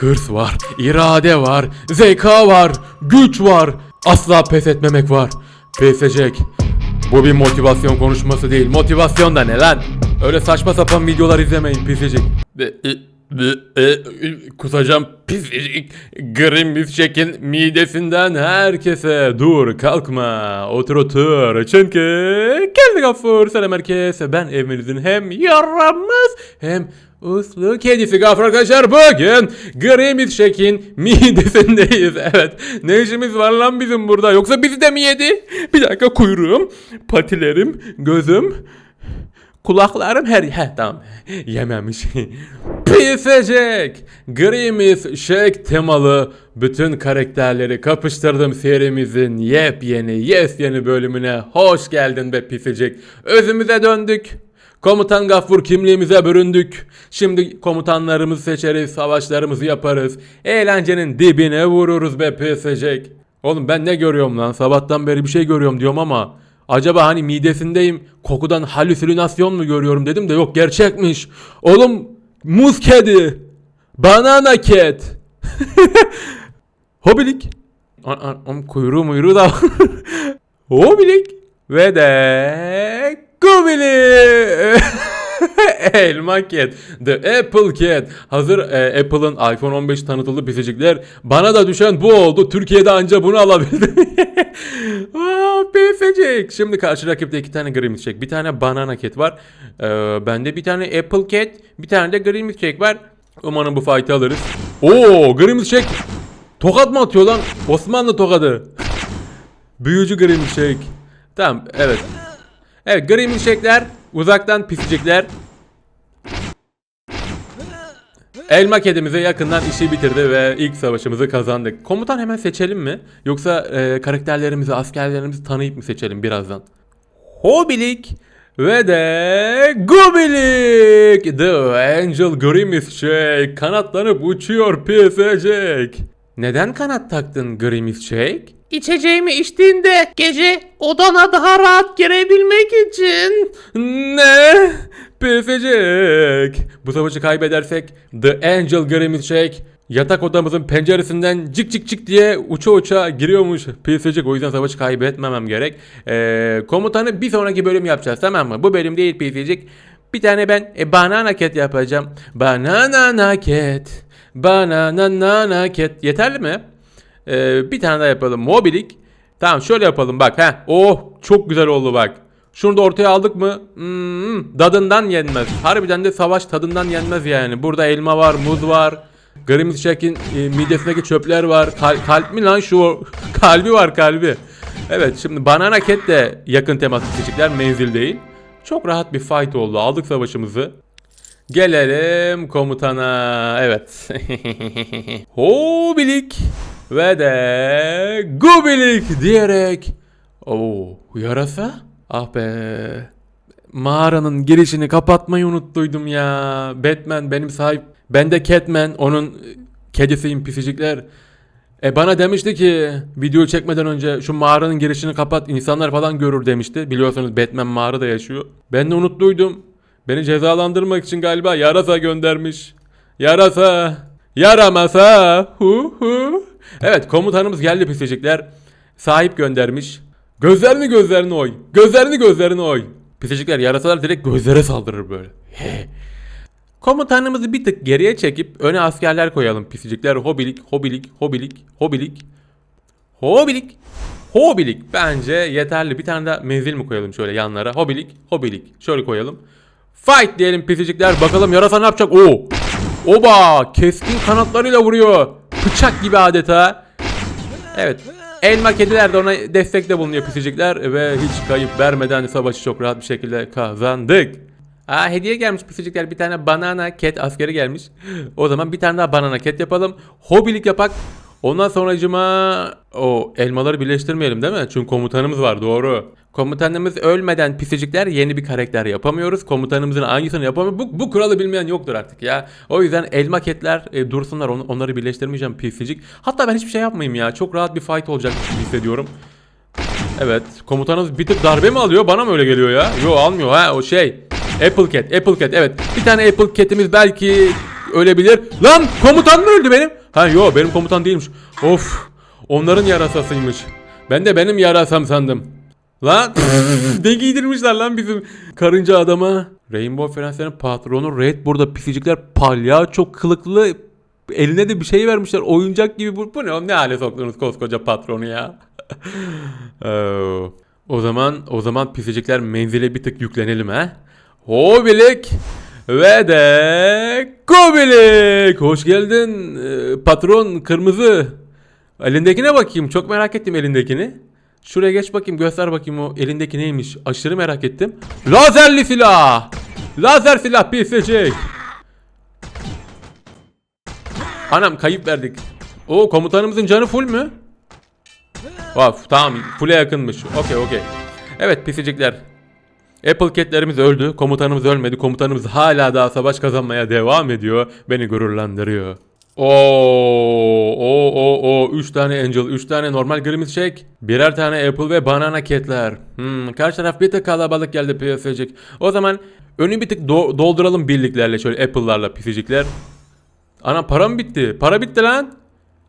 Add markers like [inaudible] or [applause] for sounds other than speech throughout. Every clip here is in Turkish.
Hırs var, irade var, zeka var, güç var. Asla pes etmemek var. Pes. Bu bir motivasyon konuşması değil. Motivasyon da ne lan? Öyle saçma sapan videolar izlemeyin pisecek. Kusacağım pisecek. Grim çekin midesinden herkese. Dur kalkma. Otur otur. Çünkü geldi gafur. Selam herkese. Ben evinizin hem yaramaz hem uslu kedisi gafur arkadaşlar. Bugün Grim Shake'in midesindeyiz. [laughs] Evet. Ne işimiz var lan bizim burada? Yoksa bizi de mi yedi? Bir dakika kuyruğum, patilerim, gözüm, Kulaklarım her... He tamam. Yememiş. Pisecek. Grimis Shake temalı bütün karakterleri kapıştırdım serimizin yepyeni yes yeni bölümüne hoş geldin be pisecek. Özümüze döndük. Komutan Gaffur kimliğimize büründük. Şimdi komutanlarımızı seçeriz, savaşlarımızı yaparız. Eğlencenin dibine vururuz be pisecek. Oğlum ben ne görüyorum lan? Sabahtan beri bir şey görüyorum diyorum ama Acaba hani midesindeyim kokudan halüsinasyon mu görüyorum dedim de yok gerçekmiş. Oğlum muz kedi. Banana cat. [laughs] Hobilik. An, kuyruğu muyruğu da. [laughs] Hobilik. Ve de Gubili. [laughs] [laughs] Elma Cat. The Apple Cat. Hazır e, Apple'ın iPhone 15 tanıtıldı pisicikler. Bana da düşen bu oldu. Türkiye'de anca bunu alabildim. [laughs] Aa, pisicik. Şimdi karşı rakipte iki tane Grimace Shake. Bir tane Banana Cat var. Ee, bende bir tane Apple Cat. Bir tane de Grimace Shake var. Umarım bu fight'ı alırız. Oo Grimace Shake. Tokat mı atıyor lan? Osmanlı tokadı. Büyücü Grimace Shake. Tamam evet. Evet Grimace Shake'ler uzaktan pisecekler. Elma kedimize yakından işi bitirdi ve ilk savaşımızı kazandık. Komutan hemen seçelim mi? Yoksa e, karakterlerimizi, askerlerimizi tanıyıp mı seçelim birazdan? Hobilik ve de Gubilik. The Angel Grimace kanatlanıp uçuyor pisecek. Neden kanat taktın Grimace? İçeceğimi içtiğinde gece odana daha rahat girebilmek için. Ne? Pisecek. Bu savaşı kaybedersek The Angel Grimace Shake yatak odamızın penceresinden cik cik cik diye uça uça giriyormuş. Pisecek o yüzden savaşı kaybetmemem gerek. Ee, komutanı bir sonraki bölüm yapacağız tamam mı? Bu bölüm değil pisecek. Bir tane ben e, banana cat yapacağım. Banana cat. Banana cat. Yeterli mi? Ee, bir tane daha yapalım. Mobilik. Tamam şöyle yapalım bak. Heh. Oh çok güzel oldu bak. Şunu da ortaya aldık mı? Hmm, tadından yenmez. Harbiden de savaş tadından yenmez yani. Burada elma var, muz var. Grimace Shack'in e, midesindeki çöpler var. Kal- kalp mi lan şu? [laughs] kalbi var kalbi. Evet şimdi Banana Cat de yakın temas seçecekler menzil değil. Çok rahat bir fight oldu. Aldık savaşımızı. Gelelim komutana. Evet. [laughs] Hobilik ve de Gubilik diyerek. Oo, yarasa? Ah be. Mağaranın girişini kapatmayı unuttuydum ya. Batman benim sahip. Ben de Catman onun e, kedisiyim pisicikler. E bana demişti ki video çekmeden önce şu mağaranın girişini kapat insanlar falan görür demişti. Biliyorsunuz Batman mağarada yaşıyor. Ben de unuttuydum. Beni cezalandırmak için galiba yarasa göndermiş. Yarasa. Yaramasa. Hu hu. Evet komutanımız geldi pisicikler. Sahip göndermiş. Gözlerini gözlerini oy. Gözlerini gözlerini oy. Pisicikler yarasalar direkt gözlere saldırır böyle. He. Komutanımızı bir tık geriye çekip öne askerler koyalım pisicikler. Hobilik, hobilik, hobilik, hobilik. Hobilik. Hobilik bence yeterli. Bir tane daha menzil mi koyalım şöyle yanlara? Hobilik, hobilik. Şöyle koyalım. Fight diyelim pisicikler. Bakalım yarasa ne yapacak? Oo. Oba! Keskin kanatlarıyla vuruyor. Bıçak gibi adeta. Evet. Elma kediler de ona destekte bulunuyor pisicikler ve hiç kayıp vermeden savaşı çok rahat bir şekilde kazandık. Aa hediye gelmiş pisicikler bir tane banana cat askeri gelmiş. O zaman bir tane daha banana cat yapalım. Hobilik yapak. Ondan sonracıma o elmaları birleştirmeyelim değil mi? Çünkü komutanımız var doğru. Komutanımız ölmeden pisicikler yeni bir karakter yapamıyoruz. Komutanımızın hangisini yapamıyoruz? Bu, bu kuralı bilmeyen yoktur artık ya. O yüzden elma ketler e, dursunlar on- onları birleştirmeyeceğim pisicik. Hatta ben hiçbir şey yapmayayım ya. Çok rahat bir fight olacak hissediyorum. Evet. Komutanımız bir tık darbe mi alıyor? Bana mı öyle geliyor ya? Yo almıyor ha o şey. Apple Cat. Apple Cat evet. Bir tane Apple Cat'imiz belki ölebilir. Lan komutan mı öldü benim? Ha yo benim komutan değilmiş. Of onların yarasasıymış. Ben de benim yarasam sandım. Lan [laughs] ne giydirmişler lan bizim karınca adama. Rainbow Friends'lerin patronu Red burada pisicikler palyaço kılıklı eline de bir şey vermişler oyuncak gibi bu, bu ne oğlum? ne hale soktunuz koskoca patronu ya. [laughs] Oo. o zaman o zaman pisicikler menzile bir tık yüklenelim ha. Hobilik ve de Kobilik. Hoş geldin ee, patron kırmızı. Elindekine bakayım. Çok merak ettim elindekini. Şuraya geç bakayım göster bakayım o elindeki neymiş. Aşırı merak ettim. Lazerli silah. Lazer silah pisecek. Anam kayıp verdik. O komutanımızın canı full mü? Of tamam full'e yakınmış. Okey okey. Evet pisicikler. Apple Cat'lerimiz öldü. Komutanımız ölmedi. Komutanımız hala daha savaş kazanmaya devam ediyor. Beni gururlandırıyor. Oo, o o o 3 tane Angel, 3 tane normal Grimace Shake, birer tane Apple ve Banana Cat'ler. Hmm, karşı taraf bir tık kalabalık geldi PSC'cik. O zaman önü bir tık do- dolduralım birliklerle şöyle Apple'larla pisicikler. Ana param bitti. Para bitti lan.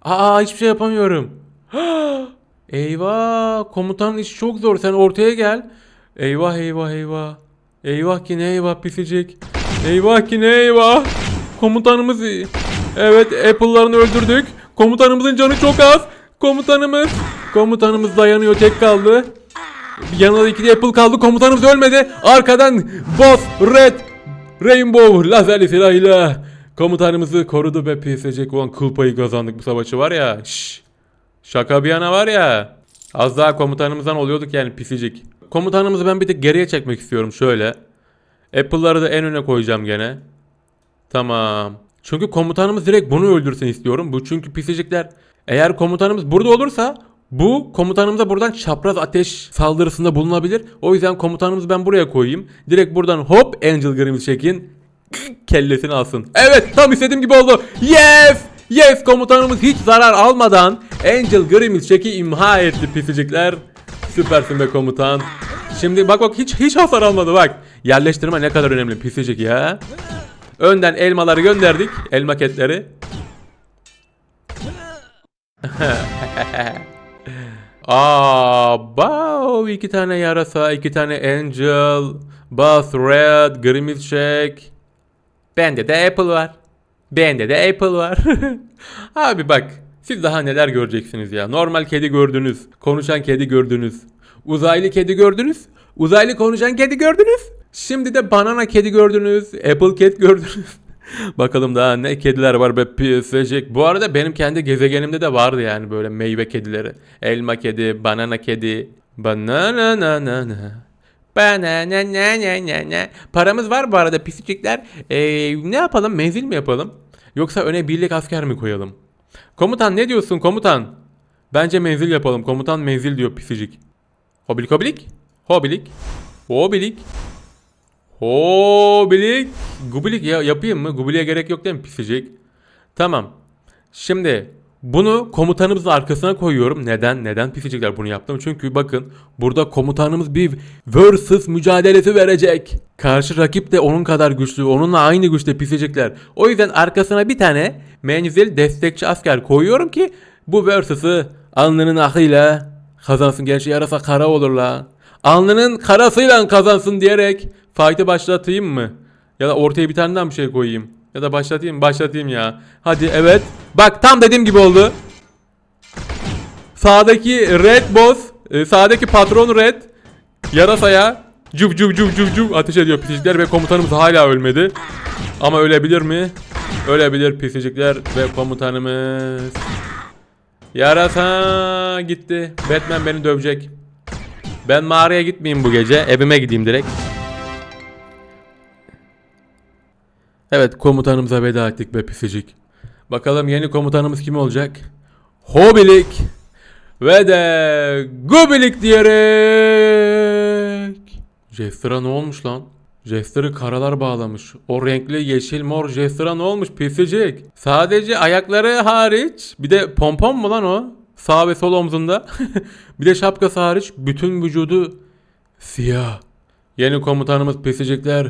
Aa hiçbir şey yapamıyorum. [gasps] eyvah komutanın işi çok zor. Sen ortaya gel. Eyvah eyvah eyvah. Eyvah ki ne eyvah pisicik. Eyvah ki ne eyvah. Komutanımız. Evet Apple'larını öldürdük. Komutanımızın canı çok az. Komutanımız. Komutanımız dayanıyor tek kaldı. Yanında iki Apple kaldı. Komutanımız ölmedi. Arkadan Boss Red Rainbow lazerli silahıyla komutanımızı korudu ve PSC olan kıl kazandık bu savaşı var ya. Şş. Şaka bir yana var ya. Az daha komutanımızdan oluyorduk yani pisicik. Komutanımızı ben bir tık geriye çekmek istiyorum şöyle. Apple'ları da en öne koyacağım gene. Tamam. Çünkü komutanımız direkt bunu öldürsün istiyorum. Bu çünkü pisicikler. Eğer komutanımız burada olursa bu komutanımıza buradan çapraz ateş saldırısında bulunabilir. O yüzden komutanımızı ben buraya koyayım. Direkt buradan hop Angel Grimm'i çekin. Kellesini alsın. Evet tam istediğim gibi oldu. Yes! Yes komutanımız hiç zarar almadan Angel Grimm'i çeki imha etti pisicikler. Süpersin be komutan. Şimdi bak bak hiç hiç hasar almadı bak. Yerleştirme ne kadar önemli pisicik ya. Önden elmaları gönderdik. Elma ketleri. [laughs] Aa, wow, iki tane yarasa, iki tane angel, Bath Red, Grimace Shake. Bende de Apple var. Bende de Apple var. [laughs] Abi bak, siz daha neler göreceksiniz ya. Normal kedi gördünüz, konuşan kedi gördünüz. Uzaylı kedi gördünüz, uzaylı konuşan kedi gördünüz. Şimdi de banana kedi gördünüz, Apple cat gördünüz. [laughs] Bakalım daha ne kediler var be pisecek. Bu arada benim kendi gezegenimde de vardı yani böyle meyve kedileri. Elma kedi, banana kedi. Banana na na na. Banana na na na na. Paramız var bu arada pisicikler. Ee, ne yapalım? Menzil mi yapalım? Yoksa öne birlik asker mi koyalım? Komutan ne diyorsun komutan? Bence menzil yapalım. Komutan menzil diyor pisicik. Hobilik hobilik. Hobilik. Hobilik. Hobilik. Gubilik ya yapayım mı? Gubiliğe gerek yok değil mi pisicik? Tamam. Şimdi bunu komutanımızın arkasına koyuyorum. Neden? Neden pisicikler bunu yaptım? Çünkü bakın burada komutanımız bir versus mücadelesi verecek. Karşı rakip de onun kadar güçlü. Onunla aynı güçte pisicikler. O yüzden arkasına bir tane menzil destekçi asker koyuyorum ki bu versus'ı alnının akıyla kazansın. Gerçi yarasa kara olur la. Alnının karasıyla kazansın diyerek fight'ı başlatayım mı? Ya da ortaya bir tane daha bir şey koyayım. Ya da başlatayım? Başlatayım ya. Hadi evet. Bak tam dediğim gibi oldu. Sağdaki Red Boss, e, sağdaki patron Red yarasaya cüv cüv cüv cüv cüv ateş ediyor pisicikler ve komutanımız hala ölmedi. Ama ölebilir mi? Ölebilir pisicikler ve komutanımız. Yarasa gitti. Batman beni dövecek. Ben mağaraya gitmeyeyim bu gece. Evime gideyim direkt. Evet komutanımıza veda ettik be pisicik. Bakalım yeni komutanımız kim olacak? Hobilik ve de Gubilik diyerek. Jester'a ne olmuş lan? Jester'ı karalar bağlamış. O renkli yeşil mor Jester'a ne olmuş pisicik? Sadece ayakları hariç bir de pompon mu lan o? Sağ ve sol omzunda. [laughs] bir de şapkası hariç bütün vücudu siyah. Yeni komutanımız pisicikler.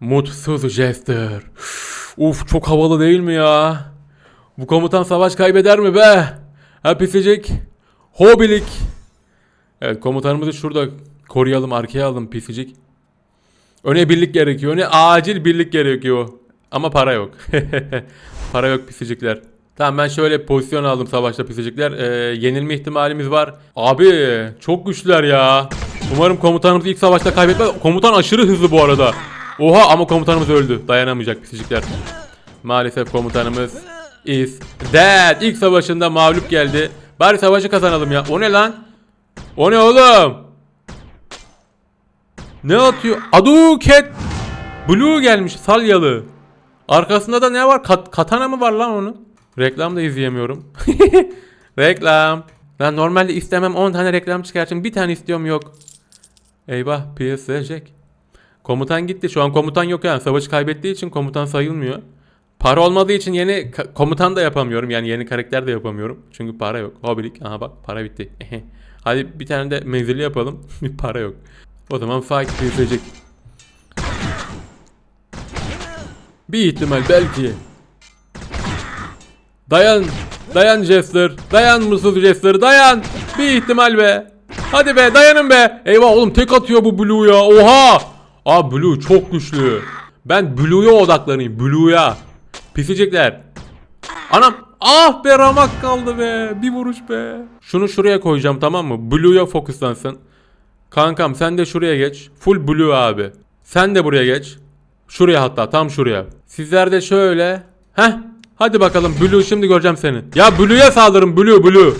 Mutsuz Jester. Uf çok havalı değil mi ya? Bu komutan savaş kaybeder mi be? Ha pisicik. Hobilik. Evet komutanımızı şurada koruyalım arkaya alalım pisicik. Öne birlik gerekiyor. Öne acil birlik gerekiyor. Ama para yok. [laughs] para yok pisicikler. Tamam ben şöyle pozisyon aldım savaşta pisicikler. Ee, yenilme ihtimalimiz var. Abi çok güçlüler ya. Umarım komutanımız ilk savaşta kaybetmez. Komutan aşırı hızlı bu arada. Oha ama komutanımız öldü. Dayanamayacak pisicikler. Maalesef komutanımız is dead. İlk savaşında mağlup geldi. Bari savaşı kazanalım ya. O ne lan? O ne oğlum? Ne atıyor? Aduket Blue gelmiş salyalı. Arkasında da ne var? Kat- katana mı var lan onun? Reklam da izleyemiyorum. [laughs] reklam. Ben normalde istemem 10 tane reklam çıkartayım. Bir tane istiyorum yok. Eyvah PSG. Komutan gitti. Şu an komutan yok yani. Savaşı kaybettiği için komutan sayılmıyor. Para olmadığı için yeni komutan da yapamıyorum. Yani yeni karakter de yapamıyorum. Çünkü para yok. Hobilik. Aha bak para bitti. [laughs] Hadi bir tane de menzilli yapalım. [laughs] bir para yok. O zaman fight PSG. Bir ihtimal belki. Dayan. Dayan Jester. Dayan mısız Jester. Dayan. Bir ihtimal be. Hadi be dayanın be. Eyvah oğlum tek atıyor bu Blue ya. Oha. Aa Blue çok güçlü. Ben Blue'ya odaklanayım. Blue'ya. Pisicikler. Anam. Ah be ramak kaldı be. Bir vuruş be. Şunu şuraya koyacağım tamam mı? Blue'ya fokuslansın. Kankam sen de şuraya geç. Full blue abi. Sen de buraya geç. Şuraya hatta tam şuraya. Sizler de şöyle. Heh. Hadi bakalım blue şimdi göreceğim seni. Ya blue'ya saldırın blue blue.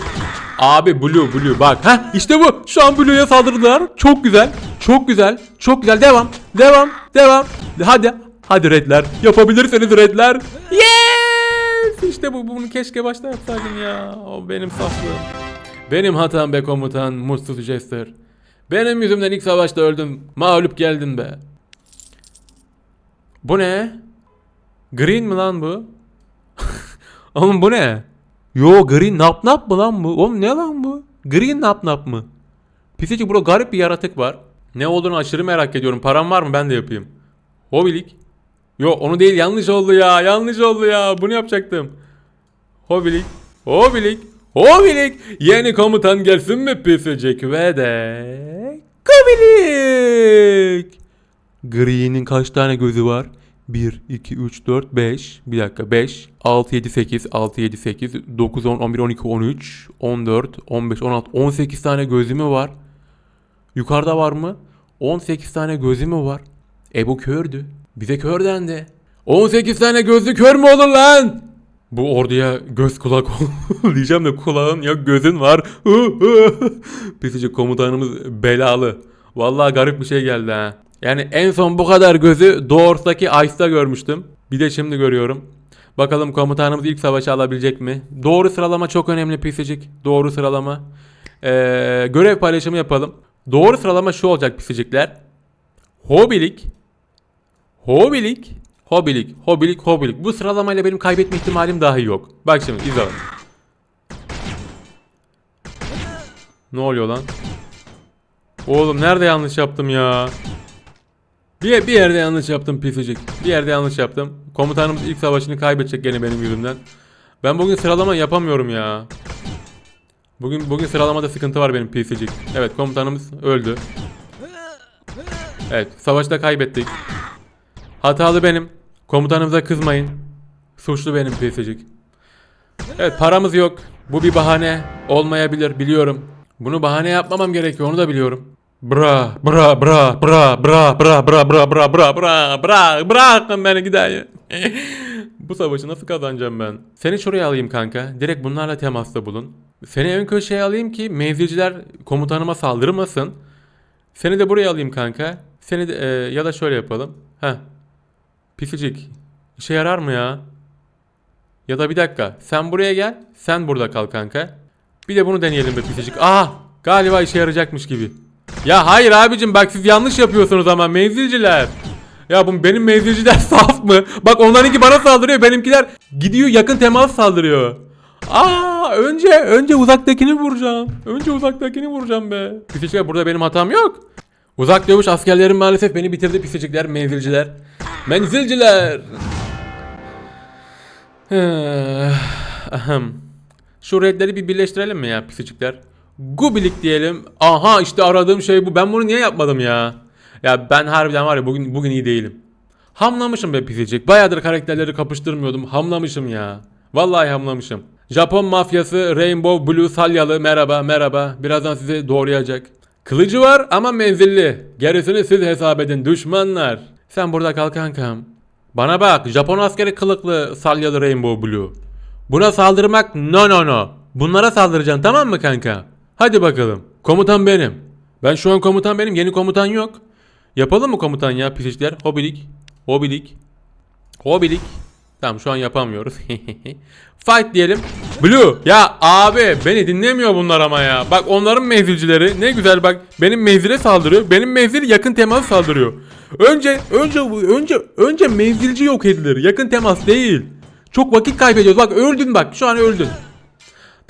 Abi blue blue bak. Heh işte bu. Şu an blue'ya saldırdılar. Çok güzel. Çok güzel. Çok güzel. Devam. Devam. Devam. Hadi. Hadi redler. Yapabilirsiniz redler. Yes. İşte bu. Bunu keşke başta yapsaydım ya. O benim saflığım. Benim hatam be komutan. Mutsuz Jester. Benim yüzümden ilk savaşta öldüm. Mağlup geldin be. Bu ne? Green mi lan bu? Oğlum bu ne? Yo green nap nap mı lan bu? Oğlum ne lan bu? Green nap nap mı? Pisicik burada garip bir yaratık var. Ne olduğunu aşırı merak ediyorum. Param var mı ben de yapayım. Hobilik. Yo onu değil yanlış oldu ya. Yanlış oldu ya. Bunu yapacaktım. Hobilik. Hobilik. Hobilik. Yeni komutan gelsin mi pisicik ve de... Hobilik. Green'in kaç tane gözü var? 1, 2, 3, 4, 5. Bir dakika 5, 6, 7, 8, 6, 7, 8, 9, 10, 11, 12, 13, 14, 15, 16, 18 tane gözü mü var? Yukarıda var mı? 18 tane gözü mü var? E bu kördü. Bize kör dendi. 18 tane gözlü kör mü olur lan? Bu orduya göz kulak [laughs] diyeceğim de kulağın yok gözün var. [laughs] Pisici komutanımız belalı. Vallahi garip bir şey geldi ha. Yani en son bu kadar gözü Doğru'daki Ice'da görmüştüm. Bir de şimdi görüyorum. Bakalım komutanımız ilk savaşı alabilecek mi? Doğru sıralama çok önemli pisicik. Doğru sıralama. Ee, görev paylaşımı yapalım. Doğru sıralama şu olacak pisicikler. Hobilik. Hobilik. Hobilik. Hobilik. Hobilik. Bu sıralamayla benim kaybetme ihtimalim dahi yok. Bak şimdi izle. Ne oluyor lan? Oğlum nerede yanlış yaptım ya? Bir, bir yerde yanlış yaptım pisicik. Bir yerde yanlış yaptım. Komutanımız ilk savaşını kaybedecek gene benim yüzümden. Ben bugün sıralama yapamıyorum ya. Bugün bugün sıralamada sıkıntı var benim pisicik. Evet komutanımız öldü. Evet savaşta kaybettik. Hatalı benim. Komutanımıza kızmayın. Suçlu benim pisicik. Evet paramız yok. Bu bir bahane olmayabilir biliyorum. Bunu bahane yapmamam gerekiyor onu da biliyorum. Bra bra bra bra bra bra bra bra bra bra bra bra bırakın beni gideyim. Bu savaşı nasıl kazanacağım ben? Seni şuraya alayım kanka. Direkt bunlarla temasta bulun. Seni ön köşeye alayım ki menzilciler komutanıma saldırmasın. Seni de buraya alayım kanka. Seni de, e, ya da şöyle yapalım. Heh. Pisicik. İşe yarar mı ya? Ya da bir dakika. Sen buraya gel. Sen burada kal kanka. Bir de bunu deneyelim be pisicik. Aha! Galiba işe yarayacakmış gibi. Ya hayır abicim bak siz yanlış yapıyorsunuz ama menzilciler. Ya bu benim menzilciler [laughs] saf mı? Bak onlarınki bana saldırıyor. Benimkiler gidiyor yakın temas saldırıyor. Aa önce önce uzaktakini vuracağım. Önce uzaktakini vuracağım be. Pisicikler burada benim hatam yok. Uzak dövüş askerlerim maalesef beni bitirdi pisicikler, menzilciler. Menzilciler. [sighs] Şu redleri bir birleştirelim mi ya pisicikler? Gubilik diyelim. Aha işte aradığım şey bu. Ben bunu niye yapmadım ya? Ya ben harbiden var ya bugün bugün iyi değilim. Hamlamışım be pisicik. Bayağıdır karakterleri kapıştırmıyordum. Hamlamışım ya. Vallahi hamlamışım. Japon mafyası Rainbow Blue Salyalı merhaba merhaba. Birazdan sizi doğrayacak. Kılıcı var ama menzilli. Gerisini siz hesap edin düşmanlar. Sen burada kal kankam. Bana bak Japon askeri kılıklı salyalı Rainbow Blue. Buna saldırmak no no no. Bunlara saldıracaksın tamam mı kanka? Hadi bakalım. Komutan benim. Ben şu an komutan benim. Yeni komutan yok. Yapalım mı komutan ya pisişler? Hobilik. Hobilik. Hobilik. Tamam şu an yapamıyoruz. [laughs] Fight diyelim. Blue. Ya abi beni dinlemiyor bunlar ama ya. Bak onların menzilcileri ne güzel bak. Benim menzile saldırıyor. Benim menzil yakın temas saldırıyor. Önce önce önce önce menzilci yok edilir. Yakın temas değil. Çok vakit kaybediyoruz. Bak öldün bak. Şu an öldün.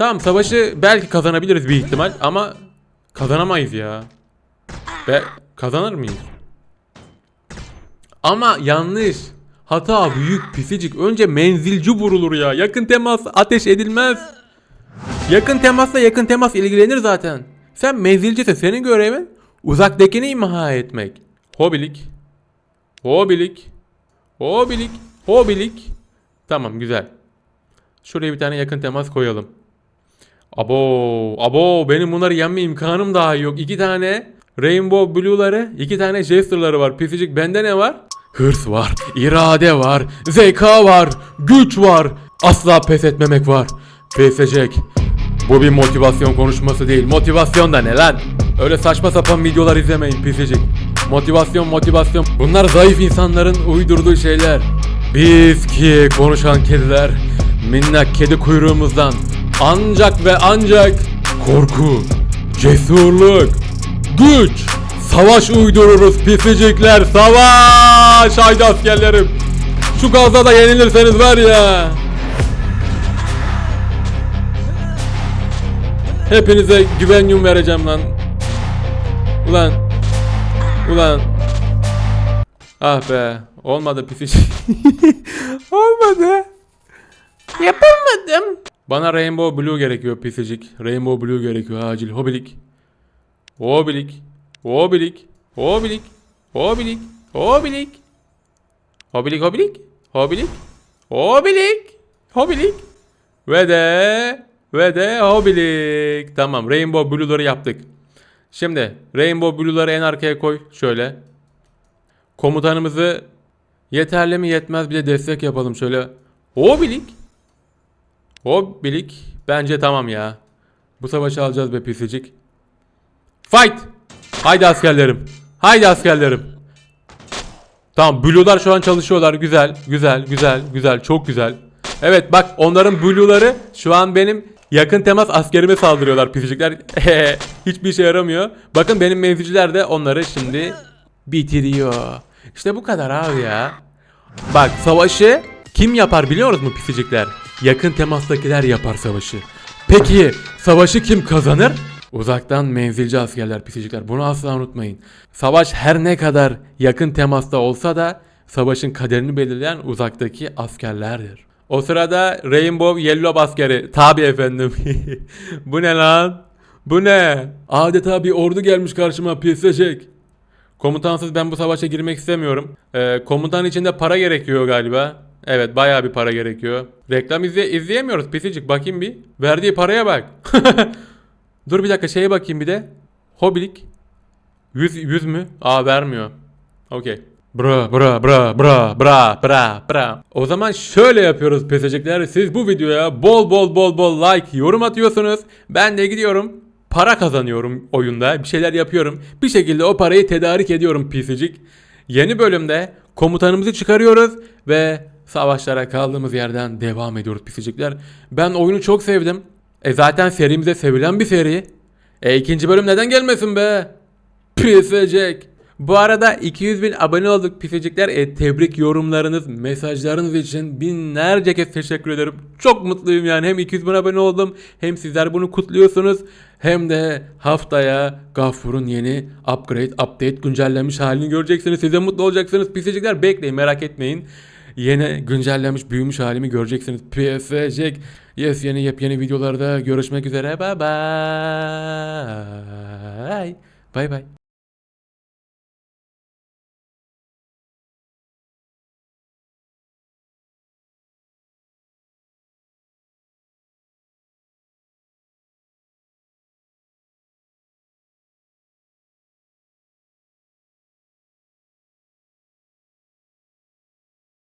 Tamam savaşı belki kazanabiliriz bir ihtimal ama kazanamayız ya. Be kazanır mıyız? Ama yanlış. Hata büyük pisicik. Önce menzilci vurulur ya. Yakın temas ateş edilmez. Yakın temasla yakın temas ilgilenir zaten. Sen menzilcisin. Senin görevin uzaktakini imha etmek. Hobilik. Hobilik. Hobilik. Hobilik. Tamam güzel. Şuraya bir tane yakın temas koyalım. Abo, abo benim bunları yenme imkanım daha yok. İki tane Rainbow Blue'ları, iki tane Jester'ları var. Pisicik bende ne var? Hırs var, irade var, zeka var, güç var. Asla pes etmemek var. Pes edecek. Bu bir motivasyon konuşması değil. Motivasyon da ne lan? Öyle saçma sapan videolar izlemeyin pisicik. Motivasyon motivasyon. Bunlar zayıf insanların uydurduğu şeyler. Biz ki konuşan kediler minnak kedi kuyruğumuzdan ancak ve ancak korku, cesurluk, güç, savaş uydururuz pisicikler savaş haydi askerlerim. Şu gazda da yenilirseniz var ya. Hepinize güvenyum vereceğim lan. Ulan. Ulan. Ah be. Olmadı pisici. [laughs] Olmadı. Yapamadım. Bana Rainbow Blue gerekiyor pisicik. Rainbow Blue gerekiyor acil. Hobilik. Hobilik. Hobilik. Hobilik. Hobilik. Hobilik. Hobilik hobilik. Hobilik. Hobilik. Hobilik. Ve de ve de hobilik. Tamam Rainbow Blue'ları yaptık. Şimdi Rainbow Blue'ları en arkaya koy. Şöyle. Komutanımızı yeterli mi yetmez bir de destek yapalım şöyle. Hobilik. Hobilik. Bence tamam ya. Bu savaşı alacağız be pisicik. Fight. Haydi askerlerim. Haydi askerlerim. Tamam Blue'lar şu an çalışıyorlar. Güzel, güzel, güzel, güzel, çok güzel. Evet bak onların Blue'ları şu an benim yakın temas askerime saldırıyorlar pisicikler. [laughs] Hiçbir işe yaramıyor. Bakın benim mevzucular de onları şimdi bitiriyor. İşte bu kadar abi ya. Bak savaşı kim yapar biliyor musun pisicikler? Yakın temastakiler yapar savaşı. Peki savaşı kim kazanır? Uzaktan menzilci askerler pisicikler. Bunu asla unutmayın. Savaş her ne kadar yakın temasta olsa da savaşın kaderini belirleyen uzaktaki askerlerdir. O sırada Rainbow Yellow askeri. Tabi efendim. [laughs] Bu ne lan? Bu ne? Adeta bir ordu gelmiş karşıma pisecek. Komutansız ben bu savaşa girmek istemiyorum. Ee, komutan için de para gerekiyor galiba. Evet bayağı bir para gerekiyor. Reklam izle izleyemiyoruz pisicik bakayım bir. Verdiği paraya bak. [laughs] Dur bir dakika şeye bakayım bir de. Hobilik. 100, 100 mü? Aa vermiyor. Okey. Bra bra bra bra bra bra bra. O zaman şöyle yapıyoruz pesecekler. Siz bu videoya bol bol bol bol like, yorum atıyorsunuz. Ben de gidiyorum. Para kazanıyorum oyunda. Bir şeyler yapıyorum. Bir şekilde o parayı tedarik ediyorum pisicik. Yeni bölümde komutanımızı çıkarıyoruz ve savaşlara kaldığımız yerden devam ediyoruz pisicikler. Ben oyunu çok sevdim. E zaten serimize sevilen bir seri. E ikinci bölüm neden gelmesin be? Pisecek. Bu arada 200 bin abone olduk pisecikler. E, tebrik yorumlarınız, mesajlarınız için binlerce kez teşekkür ederim. Çok mutluyum yani. Hem 200 bin abone oldum hem sizler bunu kutluyorsunuz. Hem de haftaya Gafur'un yeni upgrade, update güncellenmiş halini göreceksiniz. Siz de mutlu olacaksınız pisecikler. Bekleyin merak etmeyin. Yeni güncellenmiş büyümüş halimi göreceksiniz. PSC yes yeni yepyeni videolarda görüşmek üzere. Bye bye. Bye bye.